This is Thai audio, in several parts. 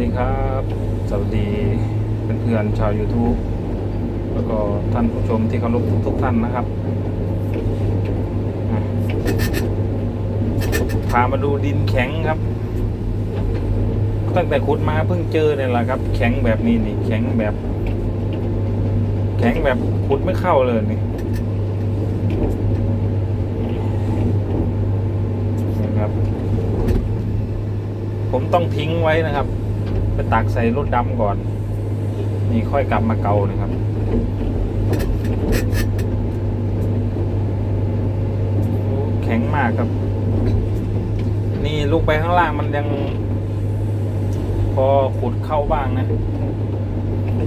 ดีครับ สวัสดีเพื่อนๆชาว YouTube แล้วก็ท่านผู้ชมที่เคารพทุกๆท่านนะครับ พามาดูดินแข็งครับ ตั้งแต่ขุดมาเพิ่งเจอเนี่ยแหละครับ แข็งแบบนี้นี่แข็งแบบ แข็งแบบขุดไม่เข้าเลยนี่นะครับผมต้องทิ้งไว้นะครับ ตักใส่รถดำก่อน นี่ค่อยกลับมาเกานะครับแข็งมากครับ นี่ลูกไปข้างล่างมันยัง พอขุดเข้าบ้างนะ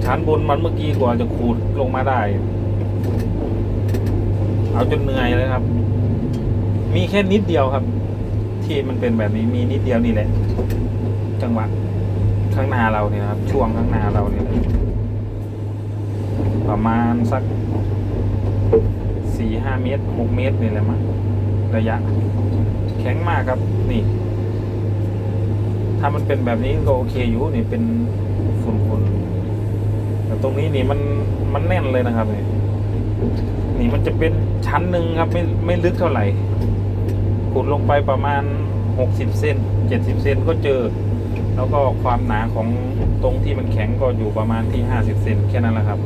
ชั้นบนมันเมื่อกี้กว่าจะขูดลงมาได้ เอาจนเหนื่อยเลยครับ มีแค่นิดเดียวครับ ที่มันเป็นแบบนี้มีนิดเดียวนี่แหละ จังหวะ ข้างหน้าเราเนี่ยครับ ช่วงข้างหน้าเราเนี่ยประมาณสักสี่ห้าเมตรหกเมตรนี่แหละมั้งระยะ แข็งมากครับนี่ ถ้ามันเป็นแบบนี้ก็โอเคอยู่นี่เป็นฝุ่นๆแต่ตรงนี้นี่มันมันแน่นเลยนะครับนี่นี่มันจะเป็นชั้นหนึ่งครับ ไม่ไม่ลึกเท่าไหร่ขุดลงไปประมาณหกสิบเซนเจ็ดสิบเซนก็เจอ แล้วก็ความหนาของตรงที่มันแข็งก็อยู่ประมาณที่ห้าสิบเซนแค่นั้นแหละครับ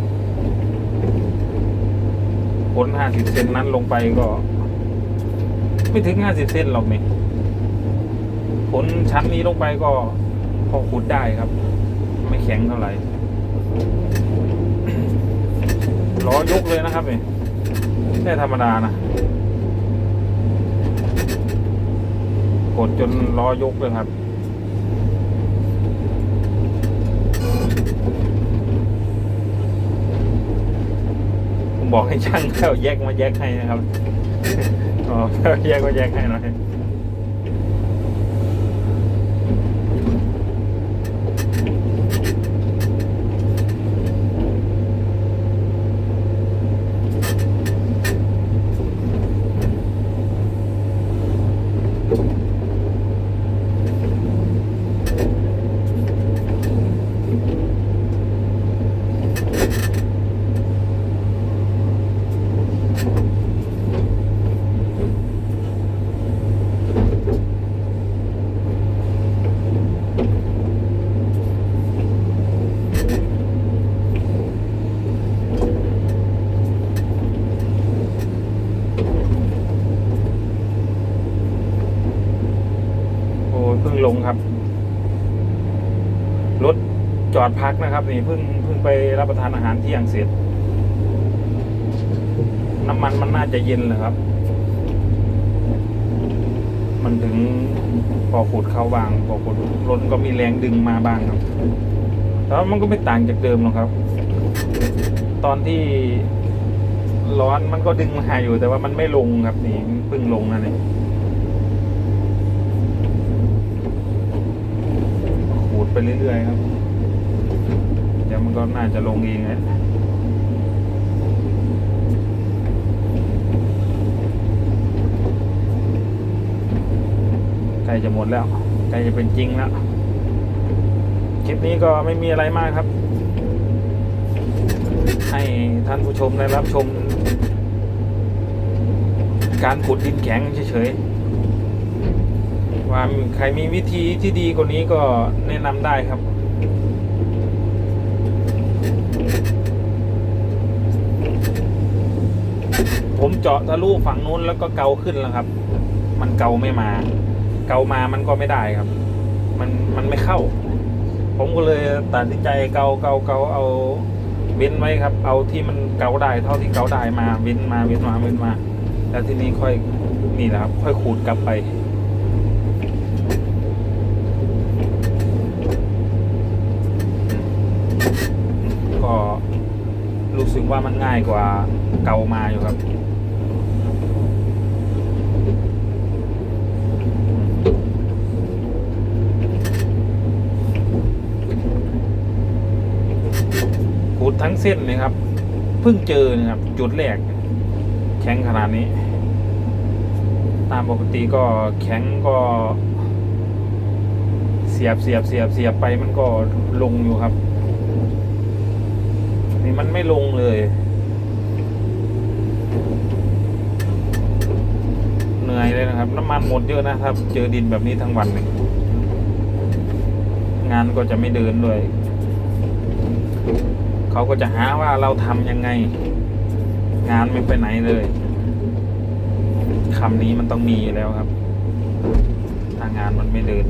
พ้นห้าสิบเซนนั้นลงไปก็ ไม่ถึงห้าสิบเซนหรอกนี่ผลชั้นนี้ลงไปก็พอขุดได้ครับ ไม่แข็งเท่าไหร่ล้อยกเลยนะครับนี่ไม่ใช่ธรรมดานะกดจนล้อยกเลยครับ ผมบอกให้ช่างเข้าแยกมาแยกให้นะครับอ๋อแยกก็แยกให้หน่อย งลงครับ รถจอดพักนะครับ นี่เพิ่งเพิ่งไปรับประทานอาหารที่ยงเสร็จ น้ำมันมันน่าจะเย็นเลยครับ มันถึงพอขูดเข้าบาง พอขูดรถก็มีแรงดึงมาบ้างครับแต่ว่ามันก็ไม่ต่างจากเดิมหรอกครับ ตอนที่ร้อนมันก็ดึงมาอยู่แต่ว่ามันไม่ลงครับนี่เพิ่งลงนะเนี่ขูด ไปเรื่อยๆครับเดี๋ยวมันก็น่าจะลงเองแหละใกล้จะหมดแล้วใกล้จะเป็นจริงแล้ว คลิปนี้ก็ไม่มีอะไรมากครับ ให้ท่านผู้ชมได้รับชม การขุดดินแข็งเฉยๆ ว่าใครมีวิธีที่ดีกว่านี้ก็แนะนำได้ครับ ผมเจาะทะลุฝั่งนู้นแล้วก็เกาขึ้นแล้วครับ มันเกาไม่มา เกามามันก็ไม่ได้ครับ มันมันไม่เข้า ผมก็เลยตัดสินใจเกาเกาเกาเอาเว้นไว้ครับ เอาที่มันเกาได้เท่าที่เกาได้มาเว้นมาเว้นมาเว้นมา แล้วทีนี้ค่อยนี่แหละครับ ค่อยขูดกลับไป ก็รู้สึกว่ามันง่ายกว่าเก่ามาอยู่ครับขูดทั้งเส้นเลยครับ เพิ่งเจอนะครับ จุดแรก แข็งขนาดนี้ ตามปกติก็แข็งก็เสียบเสียบเสียบเสียบไปมันก็ลงอยู่ครับ นี่มันไม่ลงเลย เหนื่อยเลยนะครับ น้ำมันหมดเยอะนะครับ เจอดินแบบนี้ทั้งวันเลยงานก็จะไม่เดินด้วยเขาก็จะหาว่าเราทำยังไง งานไม่ไปไหนเลยคำนี้มันต้องมีอยู่แล้วครับ ถ้างานมันไม่เดิน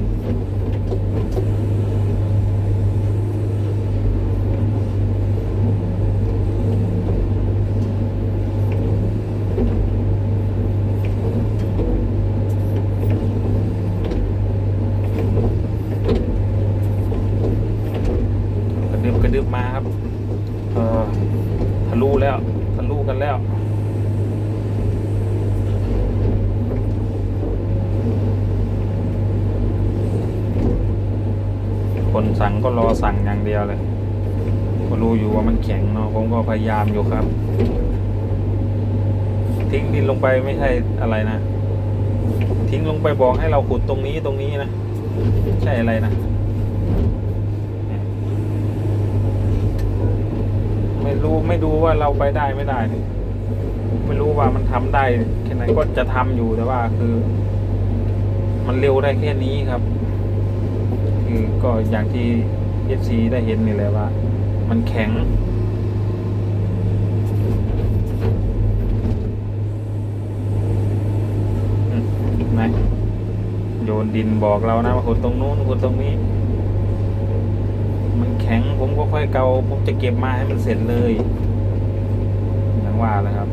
กระดึบ นะครับเออทะลุแล้วทะลุกันแล้วคนสั่งก็รอสั่งอย่างเดียวเลย ก็รู้อยู่ว่ามันแข็งเนาะผมก็พยายามอยู่ครับ ทิ้งดินลงไปไม่ใช่อะไรนะ ทิ้งลงไปบอกให้เราขุดตรงนี้ตรงนี้นะ ใช่อะไรนะ ไม่รู้ไม่ดูว่าเราไปได้ไม่ได้นี่ไม่รู้ว่ามันทำได้แค่ไหนก็จะทำอยู่แต่ว่าคือ มันเร็วได้แค่นี้ครับ คือก็อย่างที่เอฟซีได้เห็นนี่แหละว่า มันแข็งอืมเห็นไหมโยนดินบอกเรานะว่าขุดตรงนู้นขุดตรงนี้ มันแข็งผมก็ค่อยเกาผมจะเก็บมาให้มันเสร็จเลยอย่างว่าเลยครับ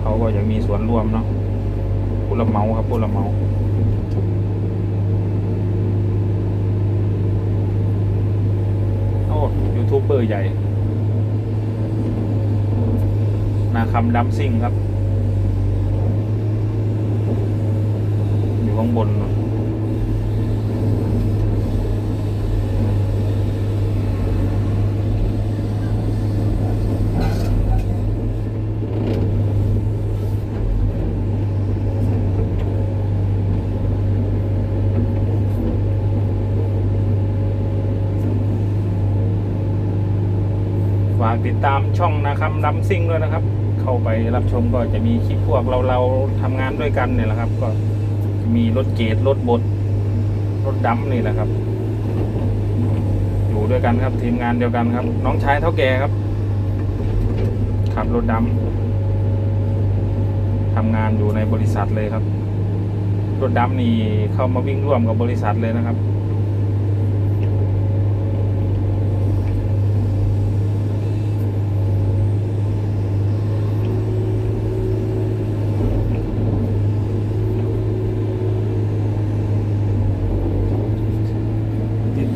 เขาก็ยากมีส่วนร่วมเนาะผู้รับเหมาครับผู้รับเหมาโอ้ยูทูบเบอร์ใหญ่นาคำดำซิ่งครับ อยู่ข้างบนนากติดตามช่องนะครับดัมซิ่งด้วยนะครับ เข้าไปรับชมก็จะมีคลิปพวกเราเราทำงานด้วยกันเนี่ยแหละครับ ก็มีรถเกตรถบดรถดำนี่แหละครับ อยู่ด้วยกันครับทีมงานเดียวกันครับ น้องชายเท่าแก่ครับขับรถดำทำงานอยู่ในบริษัทเลยครับ รถดำนี่เข้ามาวิ่งร่วมกับบริษัทเลยนะครับ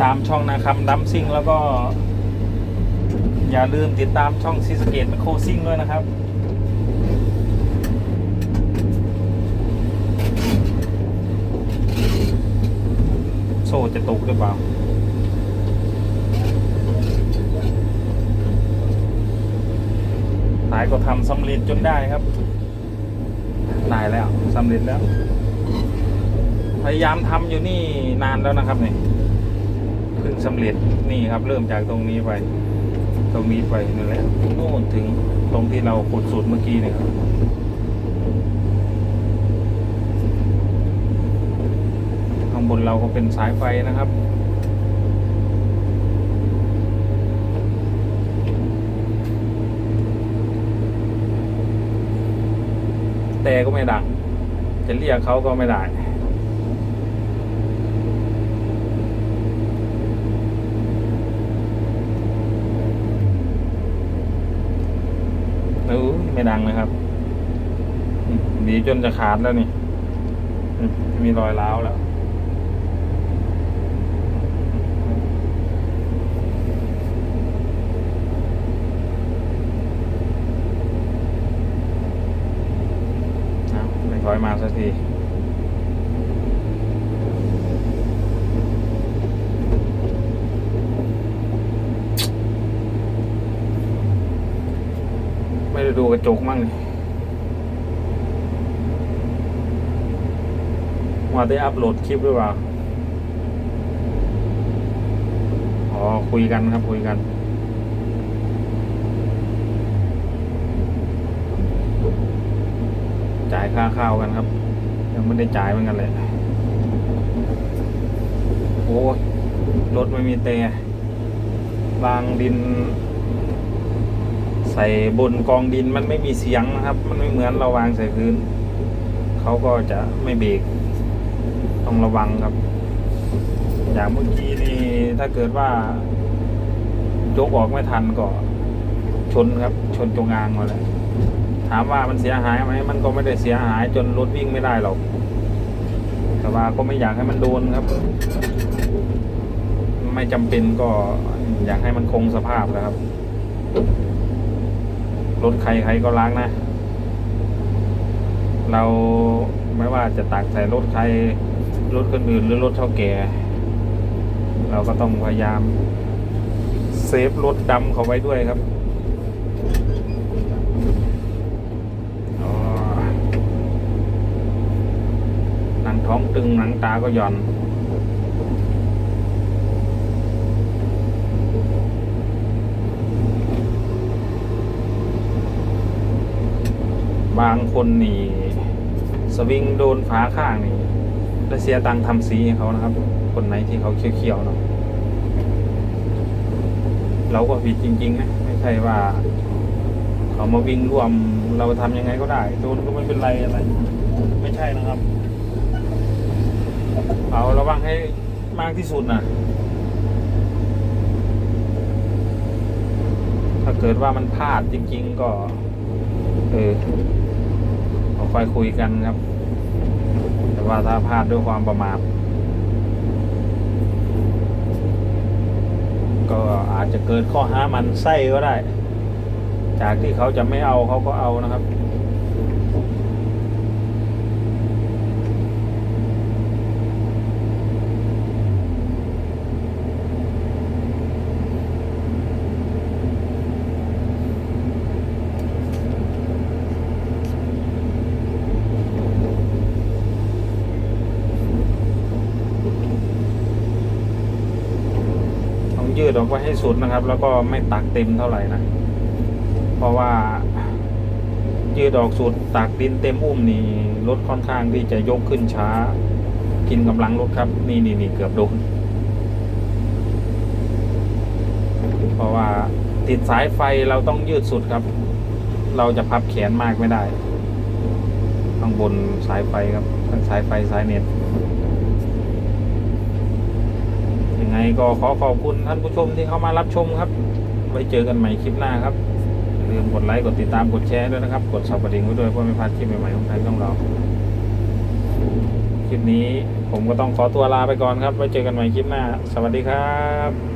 ตามช่องนะครับดัมซิ่งแล้วก็ อย่าลืมติดตามช่องซีสเกตโคซิ่งด้วยนะครับโซ่จะตกหรือเปล่าสายก็ทำสำเร็จจนได้ครับ ได้แล้วสำเร็จแล้ว พยายามทำอยู่นี่นานแล้วนะครับเนี่ย เพิ่งสำเร็จนี่ครับ เริ่มจากตรงนี้ไป ตรงนี้ไปนั่นแหละโน่นถึงตรงที่เราขุดสูตรเมื่อกี้เนี่ยครับข้างบนเราก็เป็นสายไฟนะครับแต่ก็ไม่ดัง จะเรียกเขาก็ไม่ได้ เออไม่ดังเลยครับดีจนจะขาดแล้วนี่มีรอยร้าวแล้วไม่ถอยมาสักที ไม่ได้ดูกระจกมั่งเลย ว่าได้อัพโหลดคลิปหรือเปล่า อ๋อ คุยกันครับคุยกัน จ่ายค่าข้าวกันครับ ยังไม่ได้จ่ายเหมือนกันเลย โอ้ยรถไม่มีแต่วางดิน ใส่บนกองดินมันไม่มีเสียงนะครับ มันไม่เหมือนเราวางใส่พื้น เขาก็จะไม่เบรก ต้องระวังครับ อย่างเมื่อกี้นี่ถ้าเกิดว่ายกออกไม่ทันก็ชนครับ ชนจงอางมาเลยถามว่ามันเสียหายไหมมันก็ไม่ได้เสียหายจนรถวิ่งไม่ได้หรอก แต่ว่าก็ไม่อยากให้มันโดนครับ ไม่จำเป็นก็อยากให้มันคงสภาพแหล้วครับ รถใครใครก็ล้างนะ เราไม่ว่าจะตักใส่รถใคร รถคนอื่นหรือรถเท่าแก่ เราก็ต้องพยายาม เซฟรถดำเขาไว้ด้วยครับอ๋อหนังท้องตึงหนังตาก็หย่อนบางคนนี่ สวิงโดนฝาข้างนี่ แล้วเสียตังค์ทำสีให้เขานะครับ คนไหนที่เขาเขียวๆเนาะเราก็ผิดจริงๆนะไม่ใช่ว่า เขามาวิ่งร่วมเราทำยังไงก็ได้โดนก็ไม่เป็นไรอะไร ไม่ใช่นะครับ เอาระวังให้มากที่สุดนะถ้าเกิดว่ามันพลาดจริง ๆ ก็ เออเราค่อยคุยกันครับ แต่ว่าถ้าพลาดด้วยความประมาทก็อาจจะเกิดข้อหามันไส้ก็ได้ จากที่เขาจะไม่เอาเขาก็เอานะครับ ยืดออกไปให้สุดนะครับ แล้วก็ไม่ตักเต็มเท่าไหร่นะ เพราะว่ายืดออกสุดตักดินเต็มอุ้มนี่รถค่อนข้างที่จะยกขึ้นช้า กินกำลังรถครับ นี่นี่นี่เกือบโดนเพราะว่าติดสายไฟเราต้องยืดสุดครับ เราจะพับแขนมากไม่ได้ ข้างบนสายไฟครับทั้งสายไฟสายเน็ต ไงก็ขอขอบคุณท่านผู้ชมที่เข้ามารับชมครับ ไว้เจอกันใหม่คลิปหน้าครับอย่าลืมกดไลค์กดติดตามกดแชร์ด้วยนะครับ กดสับกระดิ่งไว้ด้วยเพื่อไม่พลาดคลิปใหม่ๆของทางช่องเรา คลิปนี้ผมก็ต้องขอตัวลาไปก่อนครับ ไว้เจอกันใหม่คลิปหน้า สวัสดีครับ